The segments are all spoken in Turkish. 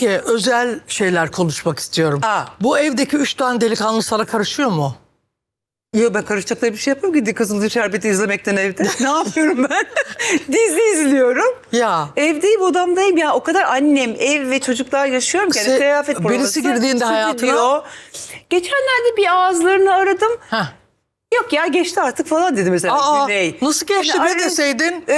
Peki özel şeyler konuşmak istiyorum. Aa. Bu evdeki üç tane delikanlı sana karışıyor mu? Yok ben karışacakları bir şey yapmıyorum ki Kızılcık Şerbeti izlemekten evde. ne yapıyorum ben? Dizi izliyorum. Ya. Evdeyim odamdayım ya o kadar annem ev ve çocuklar yaşıyorum ki yani Se- kıyafet birisi girdiğinde hayatına-. Geçenlerde bir ağızlarını aradım. Heh. Yok ya geçti artık falan dedi mesela Aa, Güney. nasıl geçti Yani be deseydin? Ee,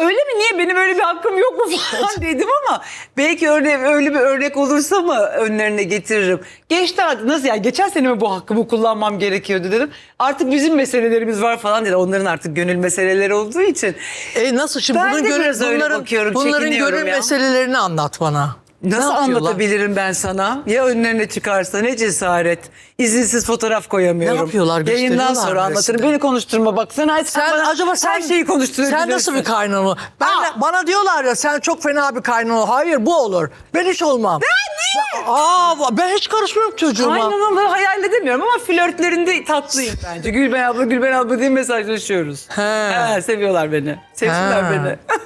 öyle mi niye benim öyle bir hakkım yok mu falan dedim ama belki örne öyle bir örnek olursa mı önlerine getiririm. Geçti artık nasıl yani geçen sene mi bu hakkımı kullanmam gerekiyordu dedim. Artık bizim meselelerimiz var falan dedi. Onların artık gönül meseleleri olduğu için. E nasıl şimdi Ben bunun de gönül, biraz öyle bunların, bakıyorum, bunların gönül ya. meselelerini anlat bana. Nasıl yapıyorlar? anlatabilirim ben sana? Ya önlerine çıkarsa ne cesaret. İzinsiz fotoğraf koyamıyorum. Ne yapıyorlar? Yayından Gösteriyorlar sonra anlatırım. Beni konuşturma bak. Sen, Sen bana acaba sen her şeyi konuşturabilirsin. Sen nasıl bir kaynana? Ben Aa! bana diyorlar ya sen çok fena bir kaynana. Hayır bu olur. Ben hiç olmam. Ben niye? Aa ben hiç karışmıyorum çocuğuma. Kaynanalığı hayal edemiyorum ama flörtlerinde tatlıyım bence. Gülben abla, Gülben abla diye mesajlaşıyoruz. He. He, seviyorlar beni. Sevsinler He. beni.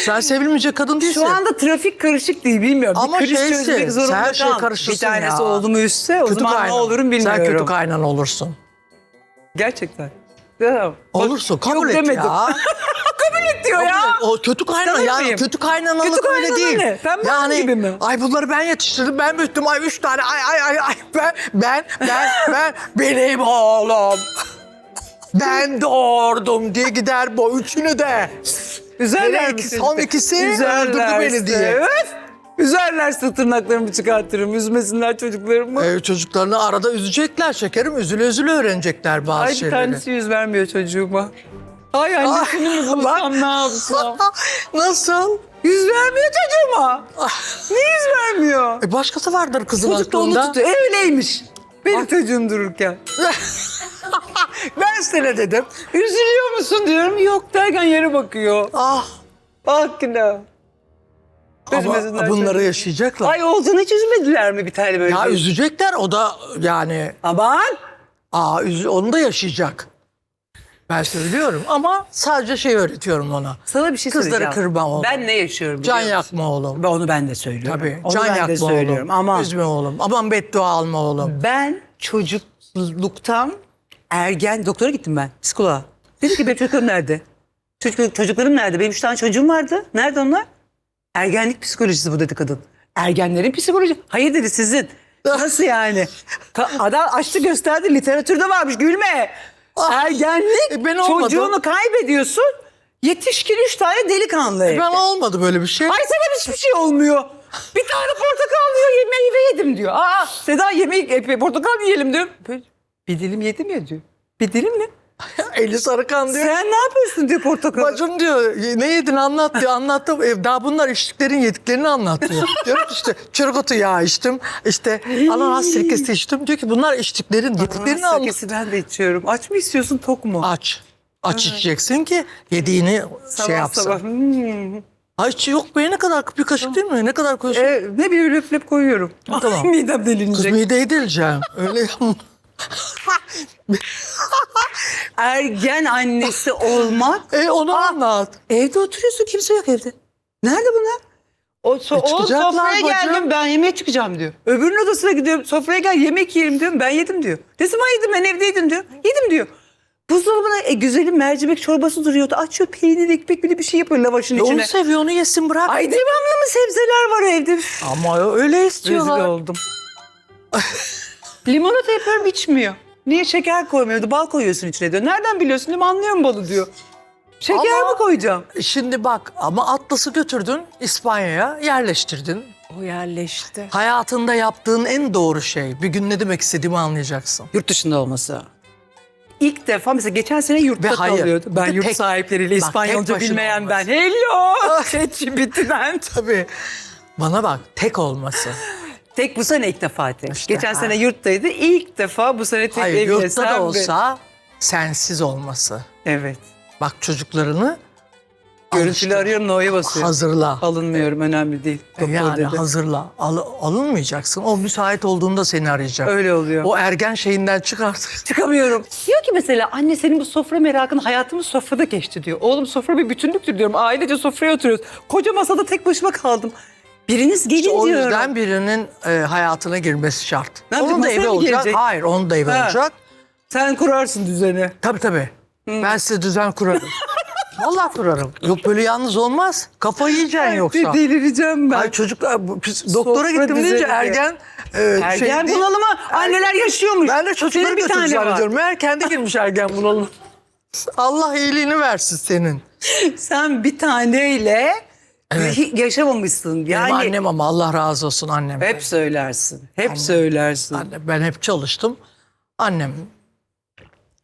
Sen sevilmeyecek kadın değilsin. Şu anda trafik karışık değil bilmiyorum. Ama bir kriz şeysin, çözmek zorunda sen şey kal. karışırsın Bir tanesi ya. oğlumu üstse o kötü zaman ne kaynana. olurum bilmiyorum. Sen kötü kaynana olursun. Gerçekten. Ya, bak- Olursun kabul et demedim. ya. diyor ya. O kötü kaynana Tanır yani kötü kaynanalık Kötü öyle değil. ne? Pembe yani gibi mi? ay bunları ben yetiştirdim ben büyüttüm ay üç tane ay ay ay ay ben ben ben ben benim oğlum. Ben doğurdum diye gider bu üçünü de. Üzerler Hele mi iki- seni? son ikisi öldürdü beni diye. Evet. Üzerlerse tırnaklarımı çıkartırım. Üzmesinler çocuklarımı. Ee, çocuklarını arada üzecekler şekerim. Üzüle üzüle öğrenecekler bazı Ay şeyleri. tanesi yüz vermiyor çocuğuma. Ay annesini mi bulsam ne yapsam? Nasıl? Yüz vermiyor çocuğuma. Niye yüz vermiyor? E başkası vardır kızın Çocuk da onu aklında. tutuyor. Öyleymiş. Benim çocuğum dururken. ben sana dedim. Üzülüyor musun diyorum. Yok derken yere bakıyor. Ah. Bak. Üzmesinler Ama bunları çocuğu. yaşayacaklar. Ay olduğunu hiç üzmediler mi bir tane böyle? ya üzecekler o da yani Aman. aa üz- onu da yaşayacak. Ben söylüyorum ama sadece şey öğretiyorum ona. Sana bir şey Kızları söyleyeceğim. kırma oğlum. Ben ne yaşıyorum Can biliyor musun? yakma oğlum. Ben onu ben de söylüyorum. Tabii. Onu can ben yakma de söylüyorum. oğlum. Ama Üzme oğlum. Aman beddua alma oğlum. ben çocukluktan ergen doktora gittim ben psikoloğa. Dedi ki benim çocuklarım nerede? Çocuk, çocuklarım nerede? Benim üç tane çocuğum vardı. Nerede onlar? Ergenlik psikolojisi bu dedi kadın. Ergenlerin psikolojisi. Hayır dedi sizin. Nasıl yani? Ka- Adam açtı gösterdi literatürde varmış gülme. Ergenlik E ben olmadım. çocuğunu kaybediyorsun. Yetişkin üç tane delikanlı evde. Ben olmadı böyle bir şey. Ay sana hiçbir şey olmuyor. Bir tane portakal yiyor, ye- meyve yedim diyor. Aa Seda yemeği, e, portakal yiyelim diyor. Böyle, Bir dilim yedim ya diyor. Bir dilim ne? Eli sarıkan diyor. Sen ne yapıyorsun diyor portakal. Bacım diyor ne yedin anlat diyor anlattım. E, Daha bunlar içtiklerin yediklerini anlat diyor. Diyorum ki işte çörgütü yağı içtim. işte ananas sirkesi içtim. Diyor ki bunlar içtiklerin yediklerini anlat. Sakesi ben de içiyorum. Aç mı istiyorsun tok mu? Aç. Aç içeceksin ki yediğini sabah şey yapsın. sabah. Hmm. Ay yok be ne kadar bir kaşık değil mi? Ne kadar koyuyorsun? E, ne bir löp löp koyuyorum. Tamam. Midem Kız delinecek. mideyi deleceğim. Öyle yapma. Ergen annesi olmak. E onu anlat. Evde oturuyorsun kimse yok evde. Nerede bunlar? O, so E, o sofraya bacım. geldim ben yemeğe çıkacağım diyor. Öbürünün odasına gidiyorum sofraya gel yemek yiyelim diyorum ben yedim diyor. Ne zaman yedim ben evdeydim diyor. Yedim diyor. Buzdolabına e, güzelim mercimek çorbası duruyordu. Açıyor peynir ekmek bir şey yapıyor lavaşın E, onu içine. seviyor onu yesin bırak. Ay devamlı mı sebzeler var evde? Ama öyle Rezil istiyorlar. oldum. Limonata yapıyorum içmiyor. Niye şeker koymuyordu? Bal koyuyorsun içine diyor. Nereden biliyorsun? Limonluyorum balı diyor. Şeker Ama- mi koyacağım? Şimdi bak ama Atlas'ı götürdün İspanya'ya yerleştirdin. O yerleşti. Hayatında yaptığın en doğru şey. Bir gün ne demek istediğimi anlayacaksın. Yurt dışında olması. İlk defa mesela geçen sene yurtta Ve hayır, kalıyordu. Ben bir de yurt tek- sahipleriyle bak, İspanyolca başına bilmeyen ben. olması. Hello! ChatGPT'den. Tabii. Bana bak tek olması. Tek bu sene ilk defa tek. İşte, geçen ha. sene yurttaydı. İlk defa bu sene tek Hayır evine yurtta sen da olsa sensiz olması. Evet. Bak çocuklarını Görüntülü arıyorum No'ya basıyor. Hazırla. Alınmıyorum önemli değil. Doktor yani dedi. hazırla. Al- alınmayacaksın. O müsait olduğunda seni arayacak. Öyle oluyor. O ergen şeyinden çıkart. Çıkamıyorum. Diyor ki mesela anne senin bu sofra merakın hayatımız sofrada geçti diyor. Oğlum sofra bir bütünlüktür diyorum. Ailece sofraya oturuyoruz. Koca masada tek başıma kaldım. Biriniz gelin İşte o diyorum. yüzden birinin e, hayatına girmesi şart. Ne onun da evi olacak. gelecek? Hayır, onun da evi Ha. olacak. Sen kurarsın düzeni. Tabii tabii. Ben size düzen kurarım. Vallahi kurarım. Yok böyle yalnız olmaz. Kafayı yiyeceksin yoksa. Bir delireceğim ben. Ay çocuklar bu- pis- doktora Sofra gittim deyince ergen e, Ergen şey değil. bunalımı anneler yaşıyormuş. Ben de çocukları götürdüm zannediyorum. Meğer kendi girmiş ergen bunalım. Allah iyiliğini versin senin. Sen bir taneyle hi- yaşamamışsın. Benim Yani annem ama Allah razı olsun annem. hep söylersin. Hep söylersin. Anne, ben hep çalıştım. Annem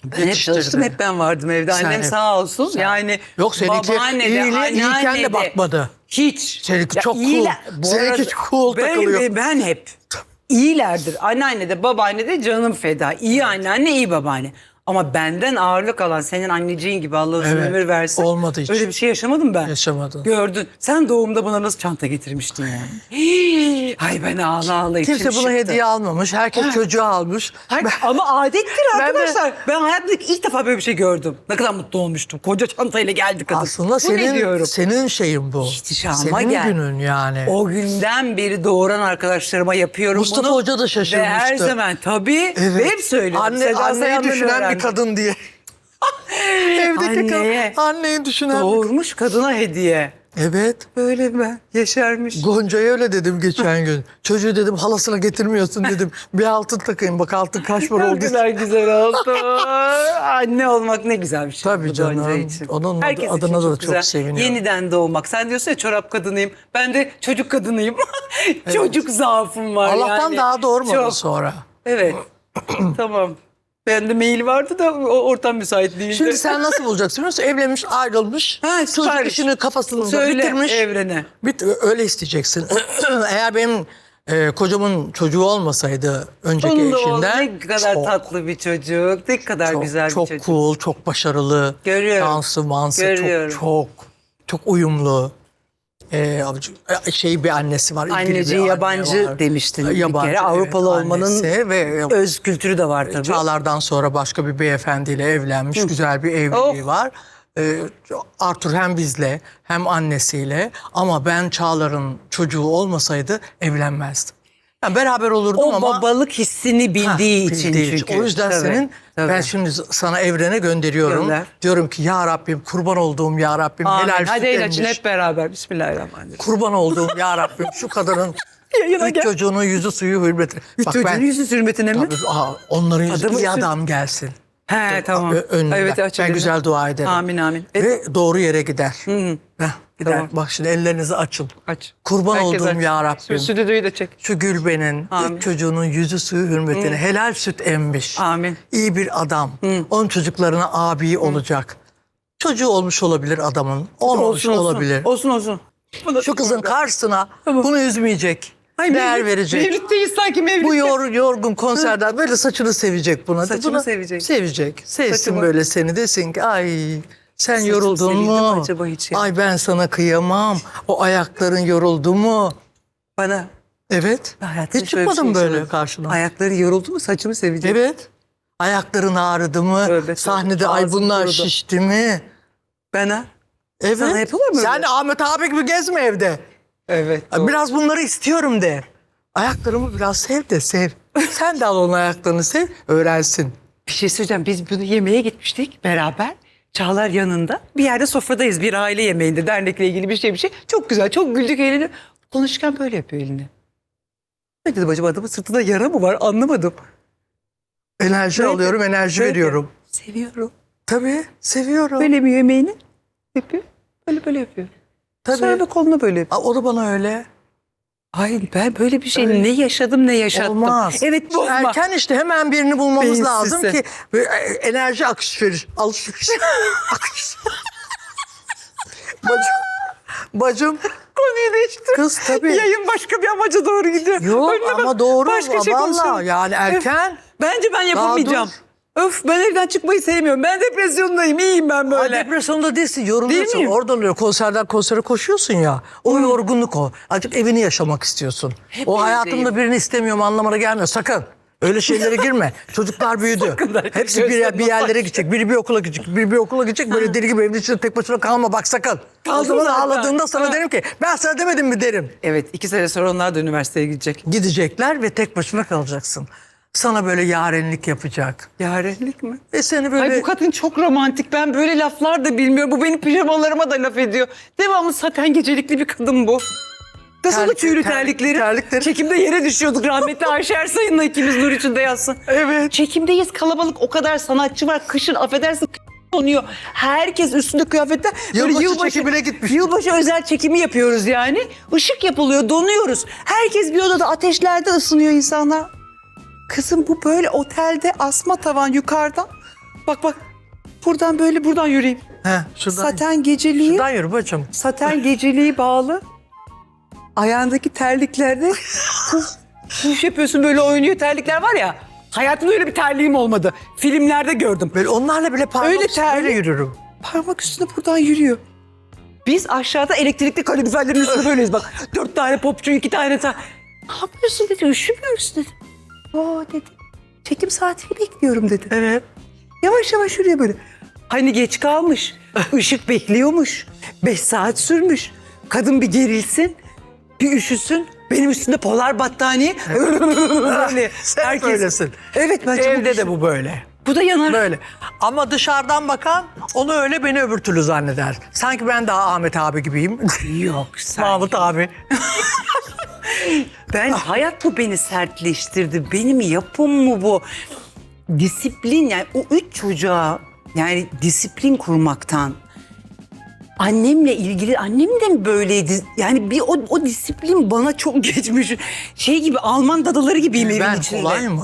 Ben hep çalıştım hep ben vardım evde. Sen Annem hep- sağ olsun. Sen- Yani Yok seninki iyiliğe, anneanne de bakmadı. Hiç. Seninki çok cool. iyiler- Bu Seninki arada cool ben, takılıyor. Ben, ben hep iyilerdir. Anneanne de babaanne de canım feda. İyi anneanne iyi babaanne. Ama benden ağırlık alan senin anneciğin gibi Allah uzun Evet, ömür versin. olmadı hiç. Öyle bir şey yaşamadım ben. Yaşamadın. Gördün. Sen doğumda bana nasıl çanta getirmiştin yani. Hii, Ay ben ağla ağla içim Kimse buna çıktı. hediye almamış. Herkes çocuğu almış. Hayır, ama adettir Ben de- arkadaşlar. Ben, hayatımda ilk defa böyle bir şey gördüm. Ne kadar mutlu olmuştum. Koca çantayla geldi kadın. Aslında Bu senin diyorum? senin şeyin bu. İhtişama senin gel. günün yani. O günden beri doğuran arkadaşlarıma yapıyorum Mustafa bunu. Hoca da şaşırmıştı. Ve her zaman tabii. Ve hep söyledim. Anne, Seda anneyi düşünen öğrendim. bir kadın diye. Evdeki Anneye. kadın. Anneyi düşünen bir Doğurmuş kadına hediye. Evet. Böyle ben. Yeşermiş. Gonca'ya öyle dedim geçen gün. Çocuğu dedim halasına getirmiyorsun dedim. Bir altın takayım bak altın kaç para oldu. kadar güzel oldu. Anne olmak ne güzel bir şey. Tabii canım. Gonca için. Onun Herkes adına da çok güzel. seviniyorum. Yeniden doğmak. Sen diyorsun ya çorap kadınıyım. Ben de çocuk kadınıyım. çocuk zaafım var Allah'tan yani. daha doğurmadın Çok. sonra. Evet. tamam. Bende mail vardı da o ortam müsait değildi. Şimdi sen nasıl bulacaksın musun? Evlenmiş, ayrılmış. Ha, çocuk süpermiş. işini kafasında Söyle bitirmiş. evrene. Bit öyle isteyeceksin. Eğer benim e, kocamın çocuğu olmasaydı önceki Onun da o eşinden ne kadar çok, tatlı bir çocuk. Ne kadar çok, güzel çok bir çocuk. cool, çok başarılı. Görüyorum. Dansı, mansı Görüyorum. çok çok çok uyumlu. Ee, abici- şey bir annesi var. ilgili bir Anneci anne yabancı var. demiştin bir Yabancı, kere. Avrupalı olmanın annesi ve Öz kültürü de var tabii. Çağlar'dan sonra başka bir beyefendiyle evlenmiş. Güzel bir evliliği Oh. var. Ee, Arthur hem bizle hem annesiyle ama ben Çağlar'ın çocuğu olmasaydı evlenmezdim. Yani beraber olurdum O ama babalık hissini Ha, bildiği için bildiği çünkü. O yüzden Tabii, senin tabii. ben şimdi sana evrene gönderiyorum. Gönder. Diyorum ki ya Rabbim kurban olduğum ya Rabbim Amin. helal Hadi el açın hep beraber. Bismillahirrahmanirrahim. Kurban olduğum ya Rabbim şu kadının Yayına üç gel. çocuğunun yüzü suyu hürmeti. Bak Çocuğun ben yüzü hürmetine mi? tabii, aha, onların yüzü yüzü- adam gelsin. He tamam. Önünden. Evet ben güzel dua ederim. Amin amin. Ve doğru yere gider. Heh, Gider. Tamam, bak şimdi ellerinizi açın. aç. Kurban Herkes olduğum aç. ya Rabbim. Şu stüdyoyu da çek. Şu Gülben'in Amin. çocuğunun yüzü suyu hürmetine helal süt emmiş. Amin. İyi bir adam. Onun çocuklarına abi olacak. Çocuğu olmuş olabilir adamın. Olmamış olabilir. Olsun olsun. Buna- Şu kızın karşısına Tamam. bunu üzmeyecek. Ay, değer Mevlüt- verecek. Mevlüt'teyiz sanki Mevlüt'te. Bu yor, yorgun konserden böyle saçını sevecek buna. Saçımı Buna sevecek. Sevecek. Sevsin Saçımı- böyle seni desin ki ay sen Saçım yoruldun mu? acaba hiç ya? Ay ben sana kıyamam. O ayakların yoruldu mu? Bana Evet. hayatımda Hiç şöyle bir çıkmadım şey böyle yaşamadım. karşına. Ayakları yoruldu mu saçımı sevecek. Evet. Ayakların ağrıdı mı? Tövbe, Sahnede tövbe. ay Ağzım bunlar kurudu. şişti mi? Bana. Evet. Sana yapılır mı Sen öyle? Ahmet abi gibi gezme evde. Evet. Biraz bunları istiyorum de. Ayaklarımı biraz sev de sev. Sen de al onun ayaklarını sev, öğrensin. Bir şey söyleyeceğim. Biz bunu yemeğe gitmiştik beraber. Çağlar yanında. Bir yerde sofradayız. Bir aile yemeğinde. Dernekle ilgili bir şey bir şey. Çok güzel. Çok güldük eğlendik. Konuşurken böyle yapıyor elini. Ne dedim acaba adamın sırtında yara mı var anlamadım. Enerji Böyle- alıyorum, enerji böyle. veriyorum. Seviyorum. Tabii, seviyorum. Böyle mi yemeğini yapıyor. Böyle böyle yapıyor. Tabii. Sonra da kolunu böyle yapıyor. Aa, o da bana öyle. Hayır ben böyle bir şey Öyle. ne yaşadım ne yaşattım. Olmaz. Evet bozma. Erken işte hemen birini bulmamız Beyinsizse. lazım ki böyle e, enerji akış verir. Alışveriş. akış. bacım, bacım Konuyu değiştir. kız tabii. Yayın başka bir amaca doğru gidiyor. Yok Önüne ama doğru. Başka şey Vallahi konuşalım. yani erken. Bence ben yapamayacağım. Öf ben evden çıkmayı sevmiyorum. Ben depresyondayım. İyiyim ben böyle. depresyonda değilsin, yoruluyorsun. Değil miyim? Oradan oluyor. Konserden konsere koşuyorsun ya. O yorgunluk o. Azıcık evini yaşamak istiyorsun. o evdeyim. hayatımda birini istemiyorum anlamına gelmiyor. Sakın. Öyle şeylere girme. Çocuklar büyüdü. Hepsi bir, bir yerlere gidecek. Biri bir okula gidecek. Biri bir okula gidecek. Böyle deli gibi evin içinde tek başına kalma bak sakın. o Kaldım zaman zaten. ağladığında sana Ha. derim ki ben sana demedim mi derim. Evet iki sene sonra onlar da üniversiteye gidecek. Gidecekler ve tek başına kalacaksın. Sana böyle yarenlik yapacak. Yarenlik mi? Ve seni böyle... Ay bu kadın çok romantik. Ben böyle laflar da bilmiyorum. Bu benim pijamalarıma da laf ediyor. Devamlı saten gecelikli bir kadın bu. Nasıl Terlik- tüylü terlik- terlikleri? terlikleri. Çekimde yere düşüyorduk rahmetli Ayşe Ersay'ınla ikimiz nur içinde yatsın. Evet. Çekimdeyiz kalabalık o kadar sanatçı var. Kışın affedersin donuyor. Herkes üstünde kıyafetler. Yılbaşı çekimine gitmiş. Yılbaşı özel çekimi yapıyoruz yani. Işık yapılıyor, donuyoruz. Herkes bir odada ateşlerde ısınıyor insanlar. Kızım bu böyle otelde asma tavan yukarıdan. Bak bak. Buradan böyle buradan yürüyeyim. He, şuradan, Saten geceliği, şuradan yürü bacım. saten geceliği bağlı. Ayağındaki terliklerde puf, puf yapıyorsun böyle oynuyor terlikler var ya. Hayatımda öyle bir terliğim olmadı. Filmlerde gördüm. Böyle onlarla bile parmak Öyle üstüne terlik. yürürüm. Parmak üstüne buradan yürüyor. Biz aşağıda elektrikli kaloriferlerin üstünde böyleyiz bak. Dört tane popçu, iki tane ta. Ne yapıyorsun dedi, üşümüyor musun dedi. Oo dedi. Çekim saatini bekliyorum dedi. Evet. Yavaş yavaş yürüyor böyle. Hani geç kalmış. Işık bekliyormuş. Beş saat sürmüş. Kadın bir gerilsin. Bir üşüsün. Benim üstünde polar battaniye. Böyle. Sen böylesin. Evet ben Evde de bu böyle. Bu da yanar. Böyle. Ama dışarıdan bakan onu öyle beni öbür türlü zanneder. Sanki ben daha Ahmet abi gibiyim. Yok sen. Mahmut abi. Ben hayat bu beni sertleştirdi. Benim yapım mı bu? Disiplin yani o üç çocuğa yani disiplin kurmaktan annemle ilgili annem de mi böyleydi? Yani bir o, o disiplin bana çok geçmiş. Şey gibi Alman dadaları gibiyim evin Ben içinde. kolay mı?